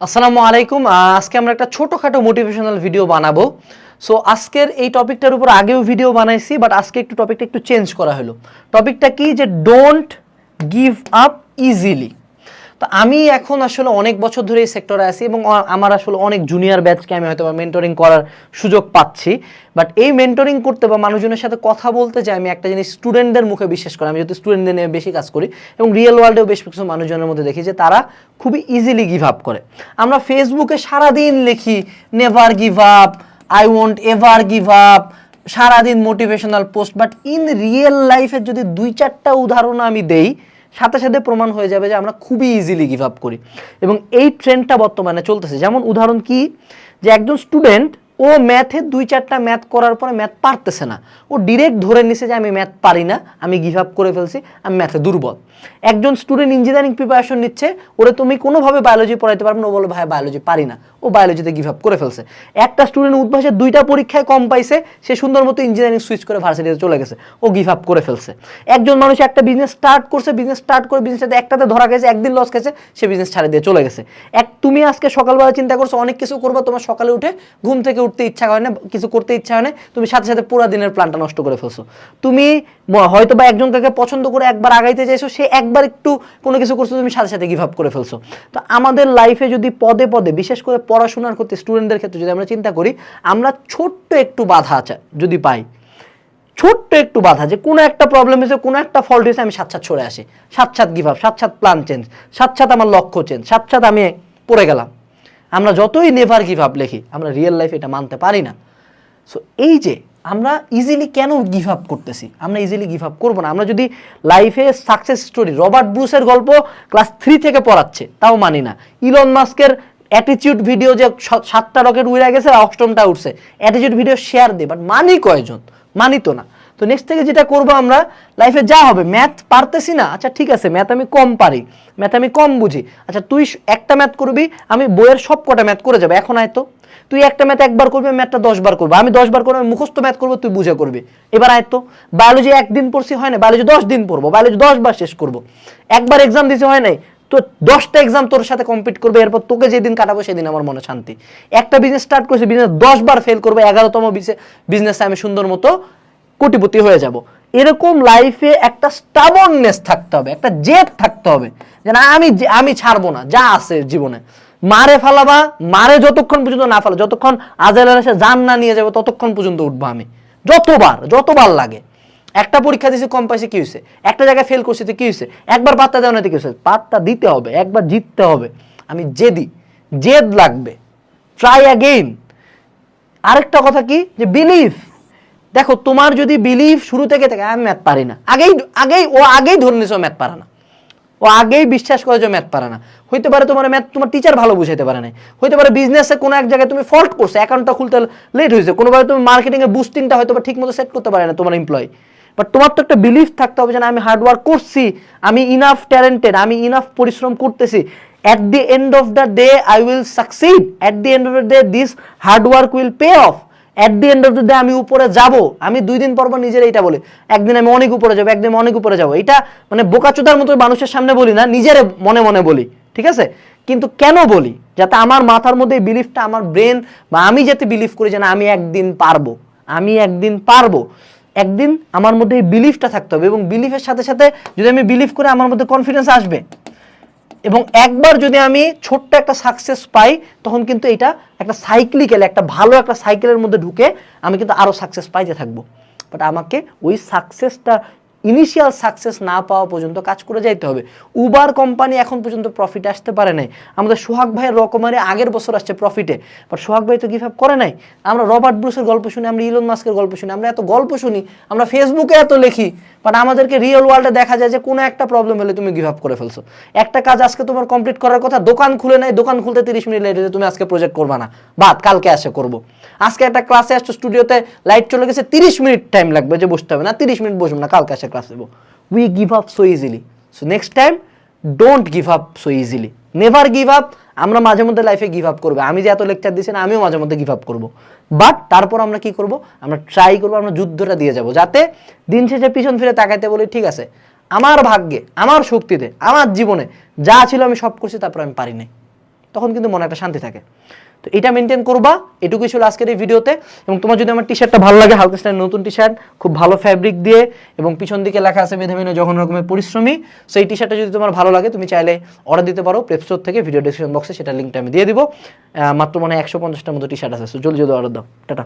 আসসালামু আলাইকুম। আজকে আমরা একটা ছোটোখাটো মোটিভেশনাল ভিডিও বানাবো। সো আজকের এই টপিকটার উপর আগেও ভিডিও বানাইছি বাট আজকে একটু টপিকটা একটু চেঞ্জ করা হলো। টপিকটা কি? যে ডোন্ট গিভ আপ ইজিলি তো আমি এখন আসলে অনেক বছর ধরে এই সেক্টরে আছি এবং আমার আসলে অনেক জুনিয়র ব্যাচকে আমি হয়তো মেন্টরিং করার সুযোগ পাচ্ছি। বাট এই মেন্টরিং করতে বা মানুষজনের সাথে কথা বলতে যে আমি একটা জিনিস স্টুডেন্টদের মুখে বিশ্বাস করি, আমি যদি স্টুডেন্টদের নিয়ে বেশি কাজ করি এবং রিয়েল ওয়ার্ল্ডেও বেশ কিছু মানুষজনের মধ্যে দেখি যে তারা খুবই ইজিলি গিভ আপ করে। আমরা ফেসবুকে সারাদিন লিখি never give up I won't ever give up সারাদিন motivational post but in real লাইফের যদি দুই চারটা উদাহরণ আমি দেই সাথে সাথে প্রমাণ হয়ে যাবে যে আমরা খুবই ইজিলি গিভ আপ করি। এবং এই ট্রেন্ডটা বর্তমানে চলতেছে। যেমন উদাহরণ কি? যে একজন স্টুডেন্ট ও ম্যাথে দুই চারটা ম্যাথ করার পরে ম্যাথ পারতেছে না। ও ডিরেক্ট ধরে নিছে যে আমি ম্যাথ পারি না, আমি গিভ আপ করে ফেলছি, আমি ম্যাথে দুর্বল। একজন স্টুডেন্ট ইঞ্জিনিয়ারিং প্রিপারেশন নিচ্ছে, ওরে তুমি কোনোভাবে বায়োলজি পড়াইতে পারবে না, ও বলে, ভাই বায়োলজি পারি না। বায়োলজিতে গিভ আপ করে ফেলছে। একটা স্টুডেন্ট উদ্ভাসের দুইটা পরীক্ষায় কম পাইছে, সে সুন্দর মতো ইঞ্জিনিয়ারিং সুইচ করে ভার্সিটিতে চলে গেছে। ও গিভ আপ করে ফেলছে। একজন মানুষ একটা বিজনেস স্টার্ট করছে বিজনেস স্টার্ট করে বিজনেসটাতে একটাতে ধরা গেছে, একদিন লস গেছে, সে বিজনেস ছাড়ে দিয়ে চলে গেছে। এক, তুমি আজকে সকালবেলা চিন্তা করছ, অনেক কিছু করব, তোমার সকালে উঠে ঘুম থেকে উঠতে ইচ্ছা হয় না, কিছু করতে ইচ্ছা হয় না, তুমি সাথে সাথে পুরো দিনের প্ল্যানটা নষ্ট করে ফেলছো। তুমি হয়তো বা একজন কাকে পছন্দ করে একবার আগাইতে চাইছো, সে একবার একটু কোনো কিছু করছ, তুমি সাথে সাথে গিভ আপ করে ফেলছো। তো আমাদের লাইফে যদি পদে পদে, বিশেষ করে পড়াশোনার ক্ষেত্রে স্টুডেন্টদের ক্ষেত্রে যদি আমরা চিন্তা করি, আমরা ছোট্ট একটু বাধা আছে, যদি পাই। ছোট্ট একটু বাধা যে কোনো একটা প্রবলেম হয়েছে কোনো একটা ফল্ট হয়েছে আমি সাত সাত ছড়ে আসি। সাত সাত গিভ আপ সাত সাত প্ল্যান চেঞ্জ সাত সাত আমার লক্ষ্য চেঞ্জ সাত সাত আমি পড়ে গেলাম। আমরা যতই নেভার গিভ আপ লিখি, আমরা রিয়েল লাইফে এটা মানতে পারি না। সো এই যে আমরা ইজিলি কেন গিভ আপ করতেছি? আমরা ইজিলি গিভ আপ করব না। আমরা যদি লাইফে সাকসেস স্টোরি রবার্ট ব্রুসের গল্প ক্লাস থ্রি থেকে পড়াচ্ছে, তাও মানি না। ইলন মাস্কের অ্যাটিচিউড ভিডিও যে সাতটা রকেট উড়ে গেছে আর অষ্টমটা উঠছে অ্যাটিচিউড ভিডিও শেয়ার দে বাট মানি কয়জন? মানি তো না। তো নেক্সট থেকে যেটা করব আমরা লাইফে যা হবে ম্যাথ পারতেছি না। আচ্ছা ঠিক আছে ম্যাথ আমি কম পারি ম্যাথ আমি কম বুঝি। আচ্ছা তুই একটা ম্যাথ করবি, আমি বইয়ের সব কটা ম্যাথ করে যাবে, এখন আয়তো তুই একটা ম্যাথ একবার করবি ম্যাথটা দশ বার করব। আমি দশ বার করব, আমি মুখস্থ ম্যাথ করব, তুই বুঝে করবি। এবার আয়তো বায়োলজি একদিন পড়ছি, হয় না? বায়োলজি দশ দিন পড়ব বায়োলজি দশ বার শেষ করব। একবার এক্সাম দিতে হয় নাই? তো দশটা এক্সাম তোর সাথে কমপ্লিট করবে, এরপর তোকে যেদিন কাটাবো সেদিন আমার মনে শান্তি। একটা বিজনেস স্টার্ট করছি বিজনেস দশ বার ফেল করব, এগারোতম বিজনেসে আমি সুন্দর মতো কোটিপতি হয়ে যাব। এরকম লাইফে একটা স্টাবননেস থাকতে হবে, একটা জেদ থাকতে হবে, যে না, আমি আমি ছাড়বো না, যা আছে জীবনে। মারে ফালাবা, মারে যতক্ষণ পর্যন্ত না ফেলা, যতক্ষণ আজেল এসে জান না নিয়ে যাব, ততক্ষণ পর্যন্ত উঠবো আমি। যতবার যতবার লাগে। একটা পরীক্ষা দিয়েছি, কম পাইছে, কি হয়েছে একটা জায়গায় ফেল করছে, তো কি হয়েছে একবার পাত্তা দেওয়া না তো কি হয়েছে পাত্তা দিতে হবে, একবার জিততে হবে। আমি জেদি, জেদ লাগবে। ট্রাই অ্যাগেইন আরেকটা কথা কি? যে বিলিভ দেখো, তোমার যদি বিলিভ শুরু থেকে থাকে, আমি ম্যাথ পারি না। আগেই আগেই, ও আগেই ধরে নিছো ম্যাথ পারে না। ও আগেই বিশ্বাস করে যে ম্যাথ পারে না। হইতে পারে তোমার ম্যাথ তোমার টিচার ভালো বুঝাইতে পারে না হইতে পারে বিজনেসে কোনো এক জায়গায় তুমি ফল্ট করছ অ্যাকাউন্টটা খুলতে লেট হয়েছে কোনোভাবে তুমি মার্কেটিং এর বুস্টিংটা হয়তো ঠিক মতো সেট করতে পারে না তোমার এমপ্লয় বাট তোমার তো একটা বিলিফ থাকতে হবে যে আমি হার্ড ওয়ার্ক করছি, আমি ইনাফ ট্যালেন্টেড আমি ইনাফ পরিশ্রম করতেছি। At the end of the day I will succeed at the end of the day this hard work will pay off at the end of the day আমি উপরে যাব। আমি দুই দিন পর নিজের এইটা বলি। একদিন আমি অনেক উপরে যাব, একদিন অনেক উপরে যাব। এটা মানে বোকাচোদার মতো মানুষের সামনে বলি না, নিজের মনে মনে বলি। ঠিক আছে? কিন্তু কেন বলি? যাতে আমার মাথার মধ্যে বিলিফটা আমার ব্রেন বা আমি যাতে বিলিভ করি যে না, আমি একদিন পারব। আমি একদিন পারব। একদিন আমার মধ্যে এই বিলিফটা থাকতে হবে এবং বিলিফের সাথে সাথে যদি আমি বিলিভ করে আমার মধ্যে কনফিডেন্স আসবে এবং একবার যদি আমি ছোট্ট একটা সাকসেস পাই, তখন কিন্তু এটা একটা সাইক্লিক্যাল একটা ভালো একটা সাইকেলের মধ্যে ঢুকে আমি কিন্তু আরও সাকসেস পাইতে থাকব। বাট আমাকে ওই সাকসেসটা ইনিশিয়াল সাকসেস না পাওয়া পর্যন্ত কাজ করে যাইতে হবে। উবার কোম্পানি এখন পর্যন্ত প্রফিট আসতে পারে নাই। আমাদের সোহাগ ভাইয়ের রকমারি আগের বছর আসছে প্রফিটে বাট সোহাগ ভাই তো গিভ আপ করে নাই। আমরা রবার্ট ব্রুসের গল্প শুনি, আমরা ইলন মাস্কের গল্প শুনি, আমরা এত গল্প শুনি, আমরা ফেসবুকে এত লিখি বাট আমাদেরকে রিয়েল ওয়ার্ল্ডে দেখা যায় যে কোনো একটা প্রবলেম হলে তুমি গিভ আপ করে ফেলছো। একটা কাজ আজকে তোমার কমপ্লিট করার কথা, দোকান খুলে নাই, দোকান খুলতে তিরিশ মিনিট লেট হয়েছে, তুমি আজকে প্রজেক্ট করবা না। বাদ, কালকে আসে করব। আজকে একটা ক্লাসে আসছো স্টুডিওতে লাইট চলে গেছে, তিরিশ মিনিট টাইম লাগবে যে বসতে হবে না, তিরিশ মিনিট বসবো না, কালকে আসে দেবো we give up so easily so next time don't give up so easily never give up আমরা মাঝে মধ্যে লাইফে গিভ আপ করব। আমি যে এত লেকচার দিচ্ছি না, আমিও মাঝে মধ্যে গিভ আপ করব। বাট তারপর আমরা কি করব? আমরা ট্রাই করব, আমরা যুদ্ধটা দিয়ে যাব। যাতে দিন শেষে পিছন ফিরে তাকাইতে বলি, ঠিক আছে, আমার ভাগ্যে, আমার শক্তিতে, আমার জীবনে যা ছিল আমি সব করছি, তারপর আমি পারি নাই। তখন কিন্তু মনে একটা শান্তি থাকে। তো এটা মেনটেন করবা, এটুকুই ছিল আজকের এই ভিডিওতে। এবং তোমার যদি আমার টি শার্টটা ভালো লাগে হালকা স্টাইল নতুন টি শার্ট খুব ভালো ফ্যাব্রিক দিয়ে, এবং পিছন দিকে লেখা আছে মেধামিনো যখন রকমের পরিশ্রমী, সেই টি শার্টটা যদি তোমার ভালো লাগে, তুমি চাইলে অর্ডার দিতে পারো। প্রেপস্টোর থেকে ভিডিও ডিসক্রিপশন বক্সে সেটা লিঙ্কটা আমি দিয়ে দিব। মাত্র মাত্র মানে একশো পঞ্চাশটার মতো টি শার্ট আছে। সো জলদি জলদি অর্ডার দাও। টাটা।